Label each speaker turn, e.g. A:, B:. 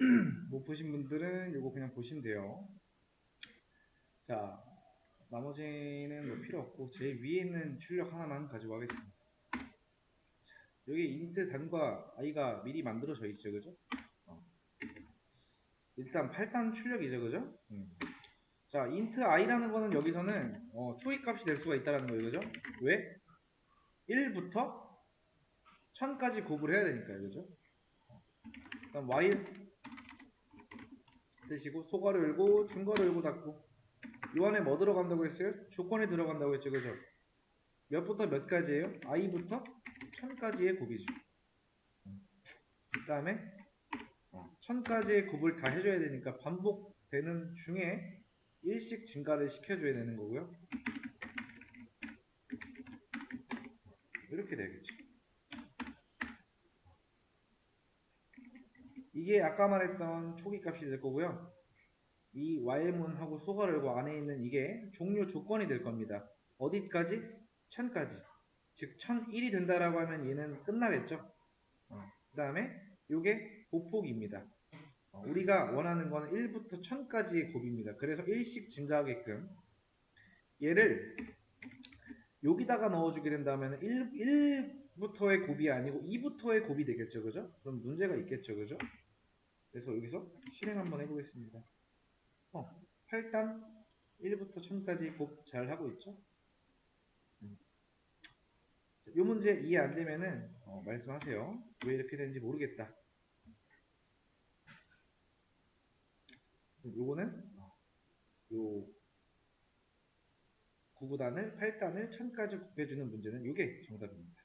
A: 못 보신 분들은 이거 그냥 보시면 돼요. 자, 나머지는 뭐 필요 없고 제일 위에 있는 출력 하나만 가지고 하겠습니다. 자, 여기 인트 단과 i가 미리 만들어져 있죠, 그죠? 어. 일단 8단 출력이죠, 그죠? 음. 자, int i라는 거는 여기서는 어, 초기 값이 될 수가 있다는 거예요, 그죠? 왜? 1부터 1000까지 곱을 해야 되니까요, 그죠? 그럼 while 쓰시고 소괄호 열고 중괄호 열고 닫고 요 안에 뭐 들어간다고 했어요? 조건이 들어간다고 했죠, 그죠? 몇부터 몇 까지예요? i부터 1000까지의 곱이죠. 그 다음에 1000까지의 곱을 다 해줘야 되니까 반복되는 중에 일씩 증가를 시켜줘야 되는 거고요. 이렇게 되겠죠. 이게 아까 말했던 초기 값이 될 거고요. 이 while문하고 소괄 열고 안에 있는 이게 종료 조건이 될 겁니다. 어디까지? 1000까지. 즉 1001이 된다라고 하면 얘는 끝나겠죠. 그 다음에 이게 보폭입니다. 어, 우리가 원하는 거는 1부터 1000까지의 곱입니다. 그래서 1씩 증가하게끔 얘를 여기다가 넣어주게 된다면 1, 1부터의 곱이 아니고 2부터의 곱이 되겠죠. 그죠? 그럼 문제가 있겠죠. 그죠? 그래서 여기서 실행 한번 해보겠습니다. 어, 8단 1부터 1000까지 곱 잘 하고 있죠? 음. 자, 요 문제 이해 안 되면은 어, 말씀하세요. 왜 이렇게 되는지 모르겠다. 요거는 어, 요 9구단을 8단을 1000까지 곱해주는 문제는 요게 정답입니다.